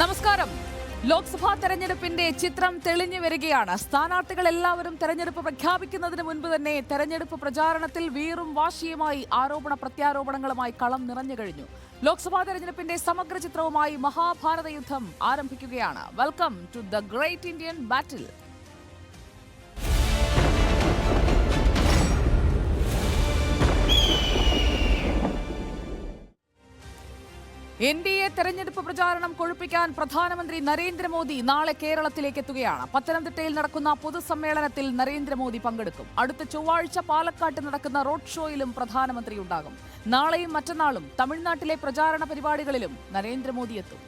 നമസ്കാരം. ലോക്സഭാ തെരഞ്ഞെടുപ്പിന്റെ ചിത്രം തെളിഞ്ഞു വരികയാണ്. സ്ഥാനാർത്ഥികൾ എല്ലാവരും തെരഞ്ഞെടുപ്പ് പ്രഖ്യാപിക്കുന്നതിന് മുൻപ് തന്നെ തെരഞ്ഞെടുപ്പ് പ്രചാരണത്തിൽ വീറും വാശിയുമായി ആരോപണ പ്രത്യാരോപണങ്ങളുമായി കളം നിറഞ്ഞു കഴിഞ്ഞു. ലോക്സഭാ തെരഞ്ഞെടുപ്പിന്റെ സമഗ്ര ചിത്രവുമായി മഹാഭാരത യുദ്ധം ആരംഭിക്കുകയാണ്. Welcome to the great Indian battle N D A തെരഞ്ഞെടുപ്പ് പ്രചാരണം കൊഴുപ്പിക്കാൻ പ്രധാനമന്ത്രി നരേന്ദ്രമോദി നാളെ കേരളത്തിലേക്ക് എത്തുകയാണ്. പത്തനംതിട്ടയിൽ നടക്കുന്ന പൊതുസമ്മേളനത്തിൽ നരേന്ദ്രമോദി പങ്കെടുക്കും. അടുത്ത ചൊവ്വാഴ്ച പാലക്കാട്ട് നടക്കുന്ന റോഡ് ഷോയിലും പ്രധാനമന്ത്രി ഉണ്ടാകും. നാളെയും മറ്റന്നാളും തമിഴ്നാട്ടിലെ പ്രചാരണ പരിപാടികളിലും നരേന്ദ്രമോദി എത്തും.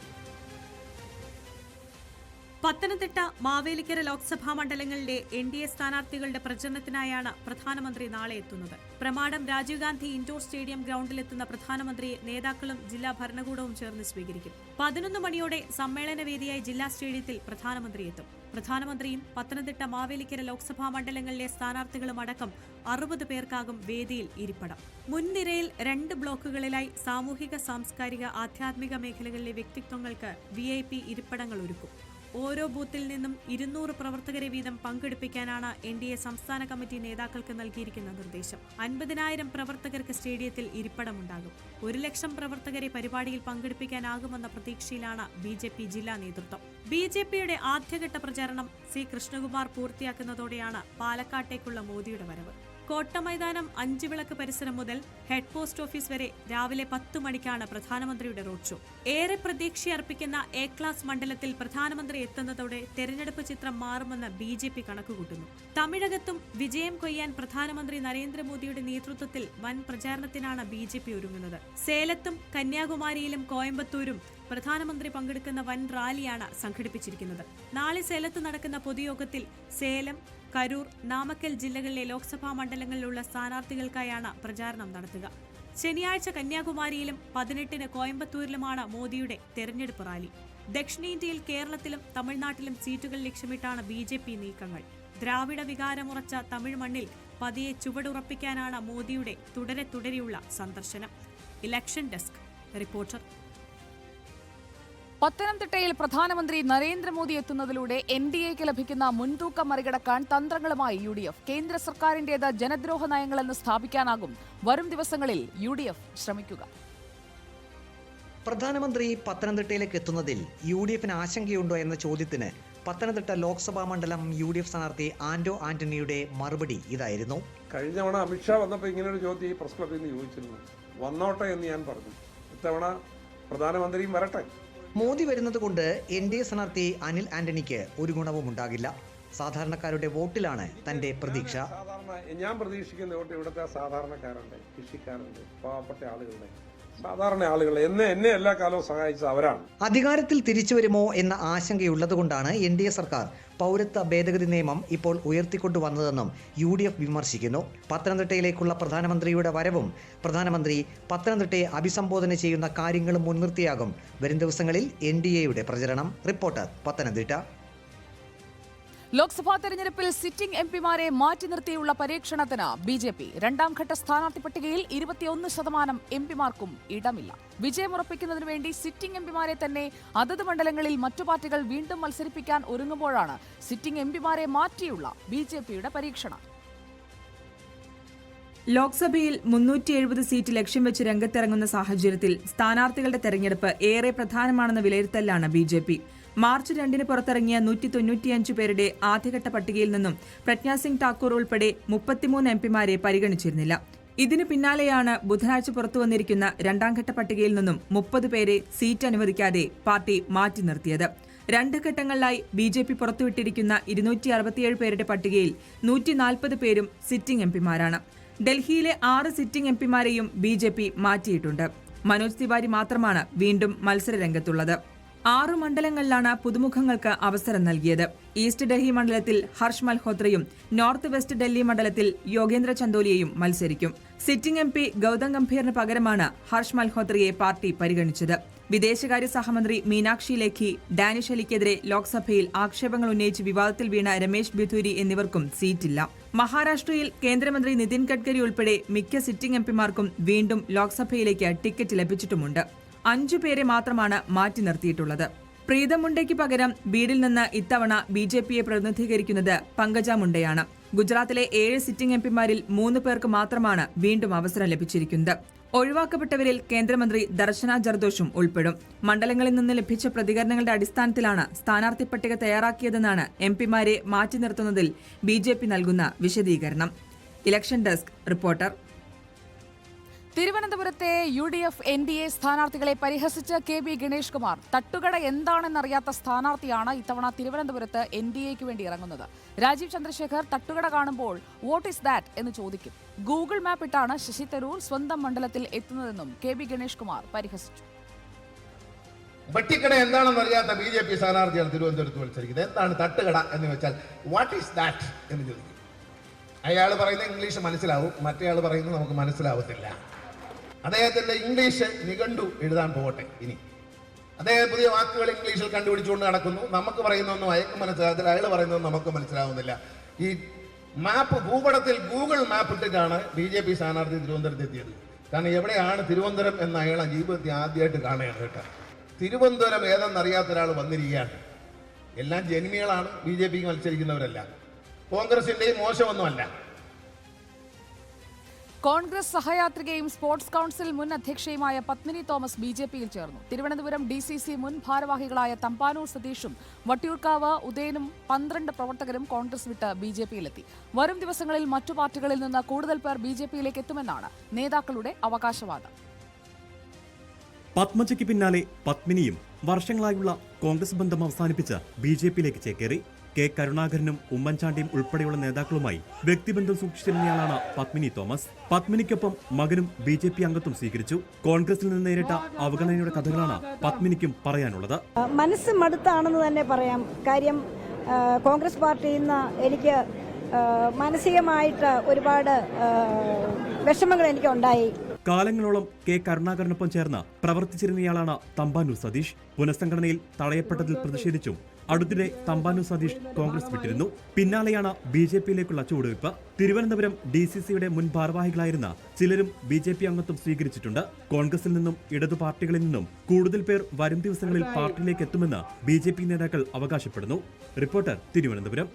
പത്തനംതിട്ട മാവേലിക്കര ലോക്സഭാ മണ്ഡലങ്ങളിലെ എൻ ഡി എ സ്ഥാനാർത്ഥികളുടെ പ്രചരണത്തിനായാണ് പ്രധാനമന്ത്രി നാളെ എത്തുന്നത്. പ്രമാടം രാജീവ് ഗാന്ധി ഇൻഡോർ സ്റ്റേഡിയം ഗ്രൗണ്ടിലെത്തുന്ന പ്രധാനമന്ത്രിയെ നേതാക്കളും ജില്ലാ ഭരണകൂടവും ചേർന്ന് സ്വീകരിക്കും. പതിനൊന്ന് മണിയോടെ സമ്മേളനവേദിയായി ജില്ലാ സ്റ്റേഡിയത്തിൽ പ്രധാനമന്ത്രി എത്തും. പ്രധാനമന്ത്രിയും പത്തനംതിട്ട മാവേലിക്കര ലോക്സഭാ മണ്ഡലങ്ങളിലെ സ്ഥാനാർത്ഥികളും അടക്കം അറുപത് പേർക്കാകും വേദിയിൽ ഇരിപ്പടം. മുൻനിരയിൽ രണ്ട് ബ്ലോക്കുകളിലായി സാമൂഹിക സാംസ്കാരിക ആധ്യാത്മിക മേഖലകളിലെ വ്യക്തിത്വങ്ങൾക്ക് വി ഐ പി ഇരിപ്പിടങ്ങൾ ഒരുക്കും. ഓരോ ബൂത്തിൽ നിന്നും ഇരുന്നൂറ് പ്രവർത്തകരെ വീതം പങ്കെടുപ്പിക്കാനാണ് എൻ ഡി എ സംസ്ഥാന കമ്മിറ്റി നേതാക്കൾക്ക് നൽകിയിരിക്കുന്ന നിർദ്ദേശം. അൻപതിനായിരം പ്രവർത്തകർക്ക് സ്റ്റേഡിയത്തിൽ ഇരിപ്പിടമുണ്ടാകും. ഒരു ലക്ഷം പ്രവർത്തകരെ പരിപാടിയിൽ പങ്കെടുപ്പിക്കാനാകുമെന്ന പ്രതീക്ഷയിലാണ് ബി ജെ പി ജില്ലാ നേതൃത്വം. ബി ജെ പിയുടെ ആദ്യഘട്ട പ്രചാരണം സി കൃഷ്ണകുമാർ പൂർത്തിയാക്കുന്നതോടെയാണ് പാലക്കാട്ടേക്കുള്ള മോദിയുടെ വരവ്. കോട്ടമൈതാനം അഞ്ചുവിളക്ക് പരിസരം മുതൽ ഹെഡ് പോസ്റ്റ് ഓഫീസ് വരെ രാവിലെ പത്ത് മണിക്കാണ് പ്രധാനമന്ത്രിയുടെ റോഡ് ഷോ ഏറെ പ്രതീക്ഷയർപ്പിക്കുന്ന എ ക്ലാസ് മണ്ഡലത്തിൽ പ്രധാനമന്ത്രി എത്തുന്നതോടെ തെരഞ്ഞെടുപ്പ് ചിത്രം മാറുമെന്ന് ബി ജെ പി കണക്കുകൂട്ടുന്നു. തമിഴകത്തും വിജയം കൊയ്യാൻ പ്രധാനമന്ത്രി നരേന്ദ്രമോദിയുടെ നേതൃത്വത്തിൽ വൻ പ്രചാരണത്തിനാണ് ബി ജെ പി ഒരുങ്ങുന്നത്. സേലത്തും കന്യാകുമാരിയിലും കോയമ്പത്തൂരും പ്രധാനമന്ത്രി പങ്കെടുക്കുന്ന വൻ റാലിയാണ് സംഘടിപ്പിച്ചിരിക്കുന്നത്. നാളെ സേലത്ത് നടക്കുന്ന പൊതുയോഗത്തിൽ സേലം കരൂർ നാമക്കൽ ജില്ലകളിലെ ലോക്സഭാ മണ്ഡലങ്ങളിലുള്ള സ്ഥാനാർത്ഥികൾക്കായാണ് പ്രചാരണം നടത്തുക. ശനിയാഴ്ച കന്യാകുമാരിയിലും പതിനെട്ടിന് കോയമ്പത്തൂരിലുമാണ് മോദിയുടെ തെരഞ്ഞെടുപ്പ് റാലി. ദക്ഷിണേന്ത്യയിൽ കേരളത്തിലും തമിഴ്നാട്ടിലും സീറ്റുകൾ ലക്ഷ്യമിട്ടാണ് ബി ജെ പി നീക്കങ്ങൾ. ദ്രാവിഡ വികാരമുറച്ച തമിഴ് മണ്ണിൽ പതിയെ ചുവടുറപ്പിക്കാനാണ് മോദിയുടെ തുടരെ തുടരെയുള്ള സന്ദർശനം. Election desk. റിപ്പോർട്ടർ പത്തനംതിട്ടയിൽ പ്രധാനമന്ത്രി നരേന്ദ്രമോദി എത്തുന്നതിലൂടെ എൻ ഡി എക്ക് ലഭിക്കുന്ന മുൻതൂക്കം മറികടക്കാൻ തന്ത്രങ്ങളുമായി യു ഡി എഫ്. കേന്ദ്ര സർക്കാരിന്റേത് ജനദ്രോഹ നയങ്ങളെന്ന് സ്ഥാപിക്കാനാകും. വരും ദിവസങ്ങളിൽ യു ഡി എഫ് ശ്രമിക്കുക. പ്രധാനമന്ത്രി പത്തനംതിട്ടയിലേക്ക് എത്തുന്നതിൽ യു ഡി എഫിന് ആശങ്കയുണ്ടോ എന്ന ചോദ്യത്തിന് പത്തനംതിട്ട ലോക്സഭാ മണ്ഡലം യു ഡി എഫ് സ്ഥാനാർത്ഥി ആന്റോ ആന്റണിയുടെ മറുപടി ഇതായിരുന്നു. കഴിഞ്ഞ തവണ അമിത്ഷാ വന്നപ്പോൾ ഇങ്ങനൊരു ചോദ്യം ഈ പ്രസ് ക്ലബിൽ നിന്ന് ചോദിച്ചിരുന്നു. വന്നോട്ടെ എന്ന് ഞാൻ പറഞ്ഞു. ഇത്തവണ പ്രധാനമന്ത്രിയും വരട്ടെ. മോദി വരുന്നത് കൊണ്ട് എൻ ഡി എ സ്ഥാനാർത്ഥി അനിൽ ആന്റണിക്ക് ഒരു ഗുണവും ഉണ്ടാകില്ല. സാധാരണക്കാരുടെ വോട്ടിലാണ് തന്റെ പ്രതീക്ഷ. ഞാൻ പ്രതീക്ഷിക്കുന്ന വോട്ട് ഇവിടുത്തെ സാധാരണക്കാരുണ്ട് കൃഷിക്കാരുണ്ട് പാവപ്പെട്ട ആളുകളുടെ സാധാരണ ആളുകൾ എന്നെ എന്നെ എല്ലാ കാലവും സഹായിച്ചത് അവരാണ്. അധികാരത്തിൽ തിരിച്ചു വരുമോ എന്ന ആശങ്കയുള്ളതുകൊണ്ടാണ് എൻ ഡി എ സർക്കാർ പൗരത്വ ഭേദഗതി നിയമം ഇപ്പോൾ ഉയർത്തിക്കൊണ്ടുവന്നതെന്നും യു ഡി എഫ് വിമർശിക്കുന്നു. പത്തനംതിട്ടയിലേക്കുള്ള പ്രധാനമന്ത്രിയുടെ വരവും പ്രധാനമന്ത്രി പത്തനംതിട്ടയെ അഭിസംബോധന ചെയ്യുന്ന കാര്യങ്ങളും മുൻനിർത്തിയാകും. വരും ദിവസങ്ങളിൽ എൻ ഡി എയുടെ പ്രചരണം. റിപ്പോർട്ടർ പത്തനംതിട്ട. ലോക്സഭാ തെരഞ്ഞെടുപ്പിൽ സിറ്റിംഗ് എം പിമാരെ മാറ്റി നിർത്തിയുള്ള പരീക്ഷണത്തിന് ബി ജെ പി രണ്ടാംഘട്ട സ്ഥാനാർത്ഥി പട്ടികയിൽ ഇരുപത്തിയൊന്ന് ശതമാനം എം പിമാർക്കും ഇടമില്ല. വിജയമുറപ്പിക്കുന്നതിനു വേണ്ടി സിറ്റിംഗ് എം പിമാരെ തന്നെ അതത് മണ്ഡലങ്ങളിൽ മറ്റു പാർട്ടികൾ വീണ്ടും മത്സരിപ്പിക്കാൻ ഒരുങ്ങുമ്പോഴാണ് സിറ്റിംഗ് എം പിമാരെ മാറ്റിയുള്ള ബി ജെ പിയുടെ പരീക്ഷണം. ലോക്സഭയിൽ മുന്നൂറ്റി എഴുപത് സീറ്റ് ലക്ഷ്യം വെച്ച് രംഗത്തിറങ്ങുന്ന സാഹചര്യത്തിൽ സ്ഥാനാർത്ഥികളുടെ തെരഞ്ഞെടുപ്പ് ഏറെ പ്രധാനമാണെന്ന വിലയിരുത്തലാണ് ബി മാർച്ച് രണ്ടിന് പുറത്തിറങ്ങിയ നൂറ്റി തൊണ്ണൂറ്റിയഞ്ച് പേരുടെ ആദ്യഘട്ട പട്ടികയിൽ നിന്നും പ്രജ്ഞാസിംഗ് ഠാക്കൂർ ഉൾപ്പെടെ മുപ്പത്തിമൂന്ന് എം പിമാരെ പരിഗണിച്ചിരുന്നില്ല. ഇതിനു പിന്നാലെയാണ് ബുധനാഴ്ച പുറത്തു പുറത്തുവന്നിരിക്കുന്ന രണ്ടാംഘട്ട പട്ടികയിൽ നിന്നും മുപ്പത് പേരെ സീറ്റ് അനുവദിക്കാതെ പാർട്ടി മാറ്റി നിർത്തിയത്. രണ്ട് ഘട്ടങ്ങളിലായി ബി ജെ പി പുറത്തുവിട്ടിരിക്കുന്ന ഇരുന്നൂറ്റി അറുപത്തിയേഴ് പേരുടെ പട്ടികയിൽ നൂറ്റി നാൽപ്പത് പേരും സിറ്റിംഗ് എംപിമാരാണ് ഡൽഹിയിലെ ആറ് സിറ്റിംഗ് എംപിമാരെയും ബി ജെ പി മാറ്റിയിട്ടുണ്ട്. മനോജ് തിവാരി മാത്രമാണ് വീണ്ടും മത്സര രംഗത്തുള്ളത് ആറു മണ്ഡലങ്ങളിലാണ് പുതുമുഖങ്ങൾക്ക് അവസരം നൽകിയത്. ഈസ്റ്റ് ഡൽഹി മണ്ഡലത്തിൽ ഹർഷ് മൽഹോത്രയും നോർത്ത് വെസ്റ്റ് ഡൽഹി മണ്ഡലത്തിൽ യോഗേന്ദ്ര ചന്ദോലിയയും മത്സരിക്കും. സിറ്റിംഗ് എം പി ഗൗതം ഗംഭീറിന് പകരമാണ് ഹർഷ് മൽഹോത്രയെ പാർട്ടി പരിഗണിച്ചത്. വിദേശകാര്യ സഹമന്ത്രി മീനാക്ഷി ലേഖി ഡാനിഷ് അലിക്കെതിരെ ലോക്സഭയിൽ ആക്ഷേപങ്ങൾ ഉന്നയിച്ച് വിവാദത്തിൽ വീണ രമേശ് ബിധൂരി എന്നിവർക്കും സീറ്റില്ല. മഹാരാഷ്ട്രയിൽ കേന്ദ്രമന്ത്രി നിതിൻ ഗഡ്കരി ഉൾപ്പെടെ മിക്ക സിറ്റിംഗ് എംപിമാർക്കും വീണ്ടും ലോക്സഭയിലേക്ക് ടിക്കറ്റ് ലഭിച്ചിട്ടുമുണ്ട്. അഞ്ചു പേരെ മാത്രമാണ് മാറ്റി നിർത്തിയിട്ടുള്ളത്. പ്രീതം മുണ്ടയ്ക്ക് പകരം ബീഡിൽ നിന്ന് ഇത്തവണ ബി ജെ പിയെ പ്രതിനിധീകരിക്കുന്നത് പങ്കജ മുണ്ടയാണ്. ഗുജറാത്തിലെ ഏഴ് സിറ്റിംഗ് എം പിമാരിൽ മൂന്ന് പേർക്ക് മാത്രമാണ് വീണ്ടും അവസരം ലഭിച്ചിരിക്കുന്നത്. ഒഴിവാക്കപ്പെട്ടവരിൽ കേന്ദ്രമന്ത്രി ദർശന ജർദോഷും ഉൾപ്പെടും. മണ്ഡലങ്ങളിൽ നിന്ന് ലഭിച്ച പ്രതികരണങ്ങളുടെ അടിസ്ഥാനത്തിലാണ് സ്ഥാനാർത്ഥി പട്ടിക തയ്യാറാക്കിയതെന്നാണ് എം പിമാരെ മാറ്റി നിർത്തുന്നതിൽ ബി നൽകുന്ന വിശദീകരണം. ഇലക്ഷൻ ഡെസ്ക് റിപ്പോർട്ടർ തിരുവനന്തപുരത്തെ U D F N D A സ്ഥാനാർത്ഥികളെ പരിഹസിച്ച് കെ ബി ഗണേഷ് കുമാർ തട്ടുകട എന്താണെന്നറിയാത്ത സ്ഥാനാർത്ഥിയാണ് ഇത്തവണ തിരുവനന്തപുരത്ത് എൻ ഡി എക്ക് വേണ്ടി ഇറങ്ങുന്നത്. രാജീവ് ചന്ദ്രശേഖർ തട്ടുകട കാണുമ്പോൾ വാട്ട് ഈസ് ദാറ്റ് എന്ന് ചോദിക്കും. ഗൂഗിൾ മാപ്പ് ഇട്ടാണ് ശശി തരൂർ സ്വന്തം മണ്ഡലത്തിൽ എത്തുന്നതെന്നും കെ ബി ഗണേഷ് കുമാർ പരിഹസിച്ചു. വെട്ടിക്കട എന്താണെന്ന് അറിയാത്ത ബി ജെ പി സ്ഥാനാർത്ഥിയാണ് തിരുവനന്തപുരത്ത് മത്സരിക്കുന്നത്. എന്താണ് തട്ടുകട എന്ന് വെച്ചാൽ വാട്ട് ഈസ് ദാറ്റ് എന്ന് ചോദിക്കും. അയാൾ പറയുന്നത് ഇംഗ്ലീഷ് മനസ്സിലാവും. മറ്റേയാൾ പറയുന്നത് നമുക്ക് മനസ്സിലാവത്തില്ല. അദ്ദേഹത്തിന്റെ ഇംഗ്ലീഷ് നിഘണ്ടു എഴുതാൻ പോകട്ടെ ഇനി. അദ്ദേഹം പുതിയ വാക്കുകൾ ഇംഗ്ലീഷിൽ കണ്ടുപിടിച്ചുകൊണ്ട് നടക്കുന്നു. നമുക്ക് പറയുന്നൊന്നും അയക്ക് മനസ്സിലാകത്തില്ല അയാൾ പറയുന്നതൊന്നും നമുക്ക് മനസ്സിലാവുന്നില്ല. ഈ മാപ്പ് ഭൂപടത്തിൽ ഗൂഗിൾ മാപ്പ് ഇട്ടിട്ടാണ് ബി ജെ പി സ്ഥാനാർത്ഥി തിരുവനന്തപുരത്ത് എത്തിയത്. കാരണം എവിടെയാണ് തിരുവനന്തപുരം എന്ന അയാളെ ജീവിതത്തിൽ ആദ്യമായിട്ട് കാണുകയാണ് കേട്ടോ. തിരുവനന്തപുരം ഏതെന്നറിയാത്ത ഒരാൾ വന്നിരിക്കുകയാണ്. എല്ലാം ജന്മികളാണ് ബി ജെ പിക്ക് മത്സരിക്കുന്നവരല്ല. കോൺഗ്രസിന്റെയും മോശമൊന്നുമല്ല. കോൺഗ്രസ് സഹയാത്രികയും സ്പോർട്സ് കൗൺസിൽ മുൻ അധ്യക്ഷയുമായ പത്മിനി തോമസ് ബി ജെ പിയിൽ ചേർന്നു. തിരുവനന്തപുരം ഡി സി സി മുൻ ഭാരവാഹികളായ തമ്പാനൂർ സതീഷും വട്ടിയൂർക്കാവ് ഉദയനും പന്ത്രണ്ട് പ്രവർത്തകരും കോൺഗ്രസ് വിട്ട് ബി ജെ പിയിലെത്തി. വരും ദിവസങ്ങളിൽ മറ്റു പാർട്ടികളിൽ നിന്ന് കൂടുതൽ പേർ ബി ജെ പിയിലേക്ക് എത്തുമെന്നാണ് നേതാക്കളുടെ അവകാശവാദം. പത്മജയ്ക്ക് പിന്നാലെ പത്മിനിയും വർഷങ്ങളായുള്ള കോൺഗ്രസ് ബന്ധം അവസാനിപ്പിച്ച് ബി ജെ പിയിലേക്ക് ചേക്കേറി. കെ കരുണാകരനും ഉമ്മൻചാണ്ടിയും ഉൾപ്പെടെയുള്ള നേതാക്കളുമായി വ്യക്തിബന്ധം സൂക്ഷിച്ചിരുന്നയാളാണ് പത്മിനി തോമസ്. പത്മിനിക്കൊപ്പം മകനും ബി ജെ പി അംഗത്വം സ്വീകരിച്ചു. കോൺഗ്രസിൽ നിന്ന് നേരിട്ട അവഗണനയുടെ കഥകളാണ് പത്മിനിക്കും പറയാനുള്ളത്. മനസ്സ് മടുത്താണെന്ന് തന്നെ പറയാം. കാര്യം കോൺഗ്രസ് പാർട്ടിയിൽ നിന്ന് എനിക്ക് മാനസികമായിട്ട് ഒരുപാട് വിഷമങ്ങൾ എനിക്ക് ഉണ്ടായി കാലങ്ങളോളം കെ കരുണാകരനൊപ്പം ചേർന്ന് പ്രവർത്തിച്ചിരുന്നയാളാണ് തമ്പാനൂർ സതീഷ്. പുനഃസംഘടനയിൽ തടയപ്പെട്ടതിൽ പ്രതിഷേധിച്ചും അടുത്തിടെ തമ്പാനു സതീഷ് കോൺഗ്രസ് വിട്ടിരുന്നു. പിന്നാലെയാണ് ബി ജെ പിയിലേക്കുള്ള ചുവടുവയ്പ്. തിരുവനന്തപുരം ഡി സി സിയുടെ മുൻ ഭാരവാഹികളായിരുന്ന ചിലരും ബി ജെ പി അംഗത്വം സ്വീകരിച്ചിട്ടുണ്ട്. കോൺഗ്രസിൽ നിന്നും ഇടതു പാർട്ടികളിൽ നിന്നും കൂടുതൽ പേർ വരും ദിവസങ്ങളിൽ പാർട്ടിയിലേക്ക് എത്തുമെന്ന് ബി ജെ പി നേതാക്കൾ അവകാശപ്പെടുന്നു. റിപ്പോർട്ടർ തിരുവനന്തപുരം.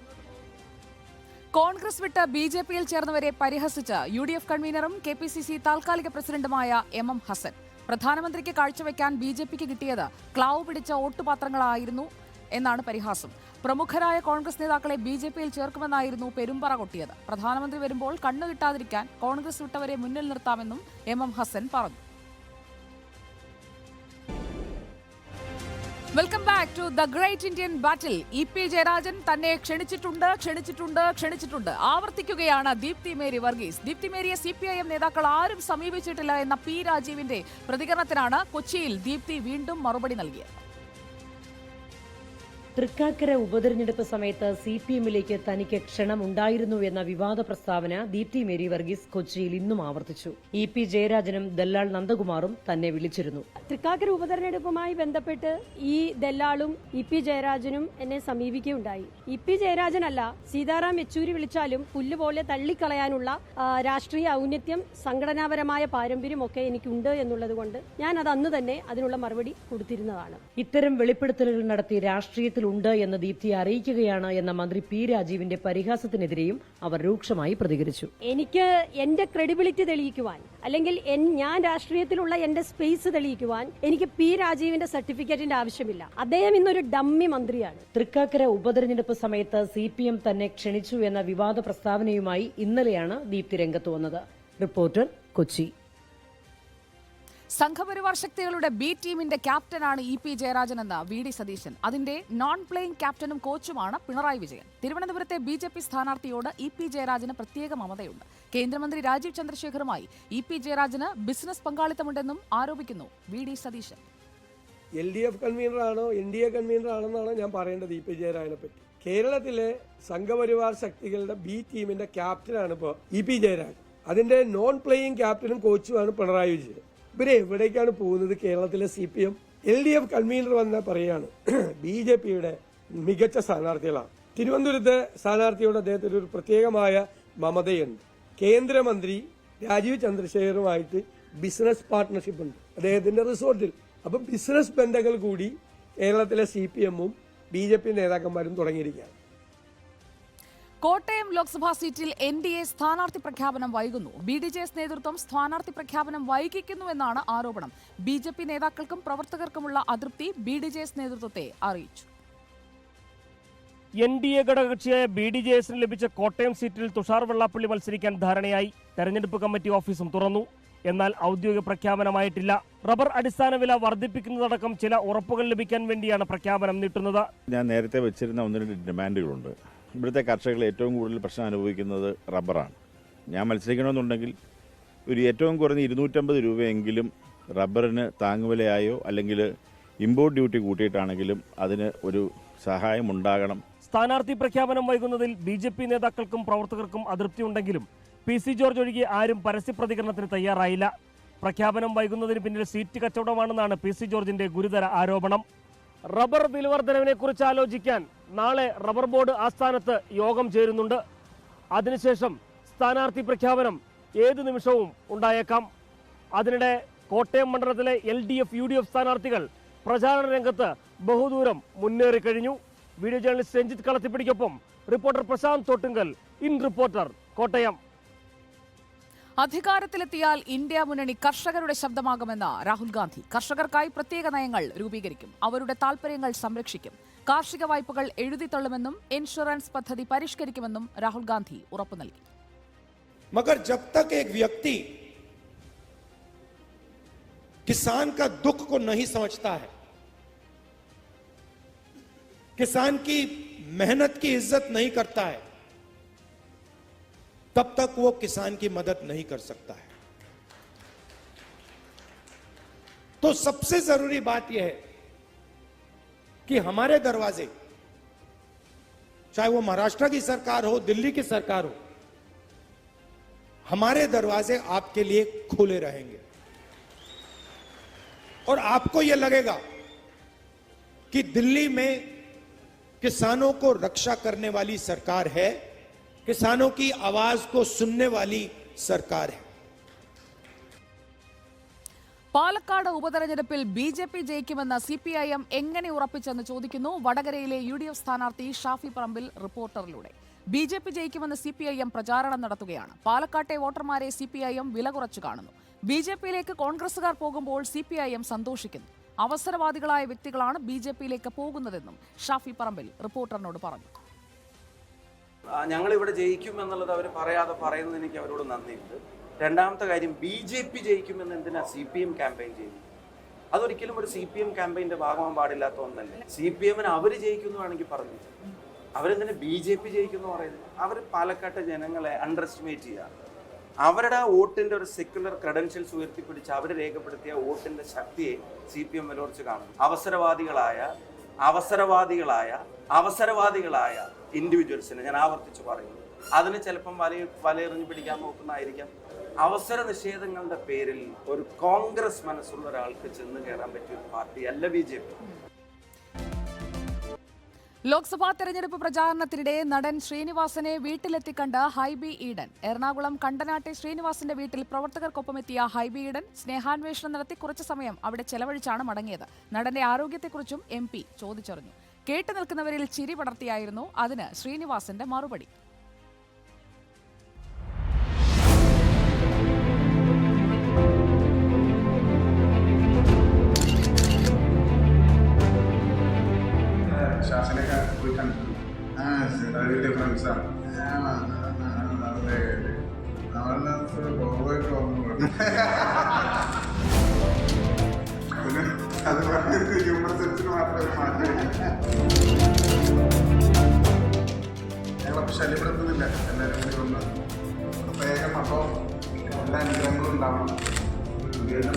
കോൺഗ്രസ് വിട്ട് ബി ജെ പിയിൽ ചേർന്നവരെ പരിഹസിച്ച് യു ഡി എഫ് കൺവീനറും കെ പി സി സി താൽക്കാലിക പ്രസിഡന്റുമായ എം എം ഹസൻ. പ്രധാനമന്ത്രിക്ക് കാഴ്ചവെക്കാൻ ബി ജെ പിക്ക് കിട്ടിയത് ക്ലാവ് പിടിച്ച വോട്ടുപാത്രങ്ങളായിരുന്നു എന്നാണ് പരിഹാസം. പ്രമുഖരായ കോൺഗ്രസ് നേതാക്കളെ ബി ജെ പിയിൽ ചേർക്കുമെന്നായിരുന്നു പെരുമ്പറ കൊട്ടിയത്. പ്രധാനമന്ത്രി വരുമ്പോൾ കണ്ണു കിട്ടാതിരിക്കാൻ കോൺഗ്രസ് വിട്ടവരെ മുന്നിൽ നിർത്താമെന്നും എം എം ഹസൻ പറഞ്ഞു. Welcome back to the great Indian battle E P Jayarajan തന്നെ ക്ഷണിച്ചിട്ടുണ്ട് ക്ഷണിച്ചിട്ടുണ്ട് ക്ഷണിച്ചിട്ടുണ്ട്. ആവർത്തിക്കുകയാണ് ദീപ്തി മേരി വർഗീസ്. ദീപ്തി മേരിയെ സി പി ഐ എം നേതാക്കൾ ആരും സമീപിച്ചിട്ടില്ല എന്ന പി രാജീവിന്റെ പ്രതികരണത്തിനാണ് കൊച്ചിയിൽ ദീപ്തി വീണ്ടും മറുപടി നൽകിയത്. തൃക്കാക്കര ഉപതെരഞ്ഞെടുപ്പ് സമയത്ത് സി പി എമ്മിലേക്ക് തനിക്ക് ക്ഷണമുണ്ടായിരുന്നു എന്ന വിവാദ പ്രസ്താവന ദീപ്തി മേരി വർഗീസ് കൊച്ചിയിൽ ഇന്നും ആവർത്തിച്ചു. ഇ പി ജയരാജനും ദല്ലാൾ നന്ദകുമാറും തന്നെ വിളിച്ചിരുന്നു. തൃക്കാക്കര ഉപതെരഞ്ഞെടുപ്പുമായി ബന്ധപ്പെട്ട് ഈ ദല്ലാളും ഇ പി ജയരാജനും എന്നെ സമീപിക്കുകയുണ്ടായി. ഇ പി ജയരാജനല്ല സീതാറാം യെച്ചൂരി വിളിച്ചാലും പുല്ലുപോലെ തള്ളിക്കളയാനുള്ള രാഷ്ട്രീയ ഔന്നത്യം സംഘടനാപരമായ പാരമ്പര്യം ഒക്കെ എനിക്കുണ്ട് എന്നുള്ളത് കൊണ്ട് ഞാൻ അത് അന്ന് തന്നെ അതിനുള്ള മറുപടി കൊടുത്തിരുന്നതാണ്. ഇത്തരം വെളിപ്പെടുത്തലുകൾ നടത്തി രാഷ്ട്രീയത്തിലുണ്ട് എന്ന് ദീപ്തി അറിയിക്കുകയാണ് എന്ന മന്ത്രി പി രാജീവിന്റെ പരിഹാസത്തിനെതിരെയും അവർ രൂക്ഷമായി പ്രതികരിച്ചു. എനിക്ക് എന്റെ ക്രെഡിബിലിറ്റി തെളിയിക്കുവാൻ അല്ലെങ്കിൽ ഞാൻ രാഷ്ട്രീയത്തിലുള്ള എന്റെ സ്പേസ് തെളിയിക്കുവാൻ എനിക്ക് പി രാജീവിന്റെ സർട്ടിഫിക്കറ്റിന്റെ ആവശ്യമില്ല. അദ്ദേഹം ഇന്നൊരു ഡമ്മി മന്ത്രിയാണ്. തൃക്കാക്കര ഉപതെരഞ്ഞെടുപ്പ് സമയത്ത് സി പി എം തന്നെ ക്ഷണിച്ചു എന്ന വിവാദ പ്രസ്താവനയുമായി ഇന്നലെയാണ് ദീപ്തി രംഗത്ത് വന്നത്. റിപ്പോർട്ടർ കൊച്ചി. സംഘപരിവാർ ശക്തികളുടെ ബി ടീമിന്റെ ക്യാപ്റ്റനാണ് ഇ പി ജയരാജൻ എന്ന വി ഡി സതീശൻ. അതിന്റെ നോൺ പ്ലേയിംഗ് ക്യാപ്റ്റനും കോച്ചുമാണ് പിണറായി വിജയൻ. തിരുവനന്തപുരത്തെ ബി ജെ പി സ്ഥാനാർത്ഥിയോട് ഇ പി ജയരാജന് പ്രത്യേക മമതയുണ്ട്. കേന്ദ്രമന്ത്രി രാജീവ് ചന്ദ്രശേഖറുമായി ഇ പി ജയരാജന് ബിസിനസ് പങ്കാളിത്തമുണ്ടെന്നും ആരോപിക്കുന്നു V D Satheesan. L D F കൺവീനറാണോ N D A കൺവീനറാണെന്നാണ് ഞാൻ പറയേണ്ടത് ഇ പി ജയരാജനെ പറ്റി. കേരളത്തിലെ സംഘപരിവാർ ശക്തികളുടെ ബി ടീമിന്റെ ക്യാപ്റ്റനാണ് ഇപ്പോൾ ഇ പി ജയരാജൻ. അതിന്റെ നോൺ പ്ലേയിങ് ക്യാപ്റ്റനും കോച്ചുമാണ് പിണറായി വിജയൻ. ഇവരെ എവിടേക്കാണ് പോകുന്നത് കേരളത്തിലെ C P M L D F convener വന്ന പറയാണ് ബി ജെ പിയുടെ മികച്ച സ്ഥാനാർത്ഥികളാണ്. തിരുവനന്തപുരത്തെ സ്ഥാനാർത്ഥിയോട് അദ്ദേഹത്തിന് ഒരു പ്രത്യേകമായ മമതയുണ്ട്. കേന്ദ്രമന്ത്രി രാജീവ് ചന്ദ്രശേഖറുമായിട്ട് ബിസിനസ് പാർട്ട്ണർഷിപ്പ് ഉണ്ട്. അദ്ദേഹത്തിന്റെ റിസോർട്ടിൽ. അപ്പം ബിസിനസ് ബന്ധങ്ങൾ കൂടി കേരളത്തിലെ സി പി എമ്മും ബി ജെ പി നേതാക്കന്മാരും തുടങ്ങിയിരിക്കുകയാണ്. കോട്ടയം ലോക്സഭാ സീറ്റിൽ എൻ ഡി എ സ്ഥാനാർത്ഥി പ്രഖ്യാപനം വൈകുന്നു. ബി ഡി ജെ എസ് നേതൃത്വം സ്ഥാനാർത്ഥി പ്രഖ്യാപനം വൈകിക്കുന്നുവെന്നാണ് ആരോപണം. ബി ജെ പി നേതാക്കൾക്കും പ്രവർത്തകർക്കുമുള്ള അതൃപ്തി ബി ഡി ജെ എസ് നേതൃത്വത്തെ അറിയിച്ചു. എൻ ഡി എ ഘടകകക്ഷിയായ ബി ഡി ജെ എസിന് ലഭിച്ച കോട്ടയം സീറ്റിൽ തുഷാർ വെള്ളാപ്പള്ളി മത്സരിക്കാൻ ധാരണയായി. തെരഞ്ഞെടുപ്പ് കമ്മിറ്റി ഓഫീസും തുറന്നു. എന്നാൽ ഔദ്യോഗിക പ്രഖ്യാപനമായിട്ടില്ല. റബ്ബർ അടിസ്ഥാന വില വർദ്ധിപ്പിക്കുന്നതടക്കം ചില ഉറപ്പുകൾ ലഭിക്കാൻ വേണ്ടിയാണ് പ്രഖ്യാപനം നീട്ടുന്നത്. ഞാൻ നേരത്തെ വെച്ചിരുന്ന ഒന്ന് രണ്ട് ഡിമാൻഡുകളുണ്ട്. ഇവിടുത്തെ കർഷകർ ഏറ്റവും കൂടുതൽ പ്രശ്നം അനുഭവിക്കുന്നത് റബ്ബറാണ്. ഞാൻ മത്സരിക്കണമെന്നുണ്ടെങ്കിൽ ഒരു ഏറ്റവും കുറഞ്ഞ ഇരുന്നൂറ്റമ്പത് രൂപയെങ്കിലും റബ്ബറിന് താങ്ങുവിലയായോ അല്ലെങ്കിൽ ഇമ്പോർട്ട് ഡ്യൂട്ടി കൂട്ടിയിട്ടാണെങ്കിലും അതിന് ഒരു സഹായം ഉണ്ടാകണം സ്ഥാനാർത്ഥി പ്രഖ്യാപനം വൈകുന്നതിൽ ബി ജെ പി നേതാക്കൾക്കും പ്രവർത്തകർക്കും അതൃപ്തിയുണ്ടെങ്കിലും പി സി ജോർജ് ഒഴികെ ആരും പരസ്യ പ്രതികരണത്തിന് തയ്യാറായില്ല. പ്രഖ്യാപനം വൈകുന്നതിന് പിന്നിൽ സീറ്റ് കച്ചവടമാണെന്നാണ് പി സി ജോർജിന്റെ ഗുരുതര ആരോപണം. റബ്ബർ വിലവർദ്ധനവിനെ കുറിച്ച് ആലോചിക്കാൻ നാളെ റബ്ബർ ബോർഡ് ആസ്ഥാനത്ത് യോഗം ചേരുന്നുണ്ട്. അതിനുശേഷം സ്ഥാനാർത്ഥി പ്രഖ്യാപനം ഏത് നിമിഷവും ഉണ്ടായേക്കാം. അതിനിടെ കോട്ടയം മണ്ഡലത്തിലെ L D F U D F സ്ഥാനാർത്ഥികൾ പ്രചാരണ രംഗത്ത് ബഹുദൂരം മുന്നേറി കഴിഞ്ഞു. Video journalist Ranjith കളത്തിപ്പിടിക്കൊപ്പം reporter Prashanth Thottungal in reporter Kottayam. അധികാരത്തിലെത്തിയാൽ ഇന്ത്യ മുന്നണി കർഷകരുടെ ശബ്ദമാകുമെന്ന് രാഹുൽ ഗാന്ധി കർഷകർക്കായി പ്രത്യേക നയങ്ങൾ രൂപീകരിക്കും അവരുടെ താൽപര്യങ്ങൾ സംരക്ഷിക്കും കാർഷിക വായ്പകൾ എഴുതിത്തള്ളുമെന്നും ഇൻഷുറൻസ് പദ്ധതി പരിഷ്കരിക്കുമെന്നും രാഹുൽ ഗാന്ധി ഉറപ്പു നൽകി मगर जब तक एक व्यक्ति किसान का दुख को नहीं समझता है किसान की मेहनत की इज्जत नहीं करता है तब तक वो किसान की मदद नहीं कर सकता है। तो सबसे ज़रूरी बात यह है कि हमारे दरवाजे, चाहे वो महाराष्ट्र की सरकार हो, दिल्ली की सरकार हो, हमारे दरवाजे आपके लिए खुले रहेंगे। और आपको यह लगेगा कि दिल्ली में किसानों को रक्षा करने वाली सरकार है किसानों की आवाज को सुनने वाली सरकार है പാലക്കാട് ഉപതെരഞ്ഞെടുപ്പിൽ ബി ജെ പി ജയിക്കുമെന്ന് സി പി ഐ എം എങ്ങനെ ഉറപ്പിച്ചെന്ന് ചോദിക്കുന്നു വടകരയിലെ യു ഡി എഫ് സ്ഥാനാർത്ഥി ഷാഫി പറമ്പിൽ റിപ്പോർട്ടറിലൂടെ ബി ജെ പി ജയിക്കുമെന്ന് സി പി ഐ എം പ്രചാരണം നടത്തുകയാണ് പാലക്കാട്ടെ വോട്ടർമാരെ സി പി ഐ എം വില കുറച്ചു കാണുന്നു ബി ജെ പിയിലേക്ക് കോൺഗ്രസുകാർ പോകുമ്പോൾ സി പി ഐ എം സന്തോഷിക്കുന്നു അവസരവാദികളായ വ്യക്തികളാണ് ബി ജെ പിയിലേക്ക് പോകുന്നതെന്നും ഷാഫി പറമ്പിൽ റിപ്പോർട്ടറിനോട് പറഞ്ഞു ഞങ്ങൾ ഇവിടെ ജയിക്കും എന്നുള്ളത് അവർ പറയാതെ പറയുന്നതിന് എനിക്ക് അവരോട് നന്ദിയുണ്ട്. രണ്ടാമത്തെ കാര്യം ബി ജെ പി ജയിക്കുമെന്ന് എന്തിനാ സി പി എം ക്യാമ്പയിൻ ചെയ്യുന്നത്? അതൊരിക്കലും ഒരു സി പി എം ക്യാമ്പയിന്റെ ഭാഗമാകാൻ പാടില്ലാത്ത ഒന്നല്ലേ. സി പി എമ്മിന് അവർ ജയിക്കുന്നു വേണമെങ്കിൽ പറഞ്ഞു. അവരെന്തിനാ ബി ജെ പി ജയിക്കുന്നു പറയുന്നത്? അവർ പാലക്കാട്ടെ ജനങ്ങളെ അണ്ടർ എസ്റ്റിമേറ്റ് ചെയ്യുക. അവരുടെ വോട്ടിന്റെ ഒരു സെക്യുലർ ക്രെഡൻഷ്യൽസ് ഉയർത്തിപ്പിടിച്ച് അവർ രേഖപ്പെടുത്തിയ വോട്ടിന്റെ ശക്തിയെ സി പി എം വിലോർച്ച് കാണുന്നു. അവസരവാദികളായ അവസരവാദികളായ അവസരവാദികളായ ഇൻഡിവിജ്വൽസിനെ ഞാൻ ആവർത്തിച്ച് പറയുന്നു. അതിന് ചിലപ്പം വല വലയെറിഞ്ഞ് പിടിക്കാൻ നോക്കുന്നതായിരിക്കാം. അവസര നിഷേധങ്ങളുടെ പേരിൽ ഒരു കോൺഗ്രസ് മനസ്സുള്ള ഒരാൾക്ക് ചെന്ന് കയറാൻ പറ്റിയ ഒരു പാർട്ടിയല്ല ബി ജെ പി. ലോക്സഭാ തെരഞ്ഞെടുപ്പ് പ്രചാരണത്തിനിടെ നടൻ ശ്രീനിവാസനെ വീട്ടിലെത്തി കണ്ട ഹൈബി ഈഡൻ. എറണാകുളം കണ്ടനാട്ടെ ശ്രീനിവാസന്റെ വീട്ടിൽ പ്രവർത്തകർക്കൊപ്പമെത്തിയ ഹൈബി ഈഡൻ സ്നേഹാന്വേഷണം നടത്തി കുറച്ചു സമയം അവിടെ ചെലവഴിച്ചാണ് മടങ്ങിയത്. നടന്റെ ആരോഗ്യത്തെക്കുറിച്ചും എം ചോദിച്ചറിഞ്ഞു. കേട്ടു നിൽക്കുന്നവരിൽ ചിരി പടർത്തിയായിരുന്നു അതിന് ശ്രീനിവാസന്റെ മറുപടി. ശാസനയൊക്കെ പോയി കണ്ടു. ആ വലിയ ഫ്രണ്ട്സാണ് എല്ലാ ഉണ്ടാവണം. വീണ്ടും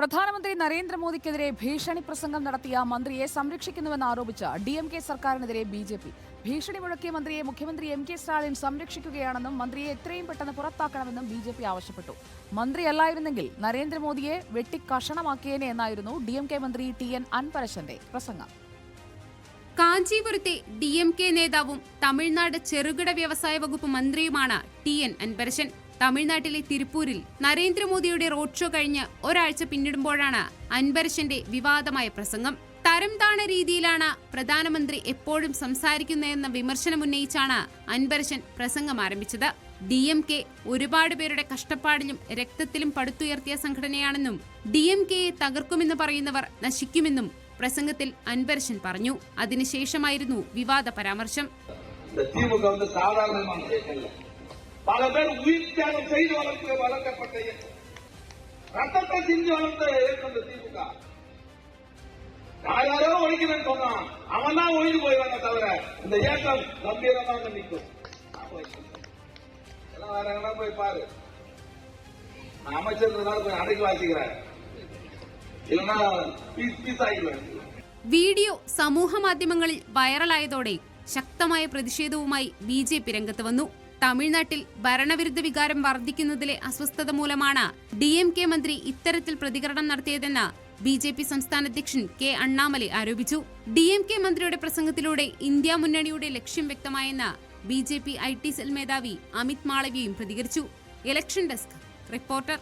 പ്രധാനമന്ത്രി നരേന്ദ്രമോദിക്കെതിരെ ഭീഷണി പ്രസംഗം നടത്തിയ മന്ത്രിയെ സംരക്ഷിക്കുന്നുവെന്ന് ആരോപിച്ച ഡി എം കെ സർക്കാരിനെതിരെ ബി ജെ പി ഭീഷണി മുഴക്കിയ മന്ത്രിയെ മുഖ്യമന്ത്രി എം കെ സ്റ്റാലിൻ സംരക്ഷിക്കുകയാണെന്നും മന്ത്രിയെ എത്രയും പെട്ടെന്ന് പുറത്താക്കണമെന്നും ബി ജെ പി ആവശ്യപ്പെട്ടു. മന്ത്രിയല്ലായിരുന്നെങ്കിൽ നരേന്ദ്രമോദിയെ വെട്ടിക്കഷണമാക്കിയേനെ എന്നായിരുന്നു ഡി എം കെ മന്ത്രി ടി എൻ അൻപരശന്റെ പ്രസംഗം. കാഞ്ചീപുരത്തെ ഡി എം കെ നേതാവും തമിഴ്നാട് ചെറുകിട വ്യവസായ വകുപ്പ് മന്ത്രിയുമാണ് ടി എൻ അൻപരശൻ തമിഴ്നാട്ടിലെ തിരുപ്പൂരിൽ നരേന്ദ്രമോദിയുടെ റോഡ് ഷോ കഴിഞ്ഞ് ഒരാഴ്ച പിന്നിടുമ്പോഴാണ് അൻപരശന്റെ വിവാദമായ പ്രസംഗം. തരംതാണ രീതിയിലാണ് പ്രധാനമന്ത്രി എപ്പോഴും സംസാരിക്കുന്നതെന്ന വിമർശനമുന്നയിച്ചാണ് അൻപരശൻ പ്രസംഗം ആരംഭിച്ചത്. ഡി എം കെ ഒരുപാട് പേരുടെ കഷ്ടപ്പാടിലും രക്തത്തിലും പടുത്തുയർത്തിയ സംഘടനയാണെന്നും ഡി എം കെയെ തകർക്കുമെന്ന് പറയുന്നവർ നശിക്കുമെന്നും പ്രസംഗത്തിൽ അൻപരശൻ പറഞ്ഞു അതിനുശേഷമായിരുന്നു വിവാദ പരാമർശം இந்த திமுக வந்து சாதாரணமான இயக்கம் இல்ல பல பேர் உயிர் தியாகம் செய்து வளர்த்து வளர்க்கப்பட்ட இயக்கம் ரத்தத்தை சிந்தி வளர்ந்த இயக்கம் இந்த திமுக யார் யாரோ ஒழிக்கிறேன்னு சொன்னான் அவன் தான் ஒழிஞ்சு போயிடுவாங்க தவிர இந்த இயக்கம் கம்பீரமாக நிற்கும் எல்லாம் வேற எங்கன்னா போய் பாரு நான் அமைச்சர்னால போய் அடக்கி வாசிக்கிறேன் വീഡിയോ സമൂഹ മാധ്യമങ്ങളിൽ വൈറലായതോടെ ശക്തമായ പ്രതിഷേധവുമായി ബി ജെ പി രംഗത്ത് വന്നു. തമിഴ്നാട്ടിൽ ഭരണവിരുദ്ധ വികാരം വർദ്ധിക്കുന്നതിലെ അസ്വസ്ഥത മൂലമാണ് ഡി എം കെ മന്ത്രി ഇത്തരത്തിൽ പ്രതികരണം നടത്തിയതെന്ന് ബി ജെ പി സംസ്ഥാന അധ്യക്ഷൻ കെ അണ്ണാമലൈ ആരോപിച്ചു. ഡി എം കെ മന്ത്രിയുടെ പ്രസംഗത്തിലൂടെ ഇന്ത്യ മുന്നണിയുടെ ലക്ഷ്യം വ്യക്തമായെന്ന് B J P I T cell മേധാവി അമിത് മാളവിയയും പ്രതികരിച്ചു. Election desk reporter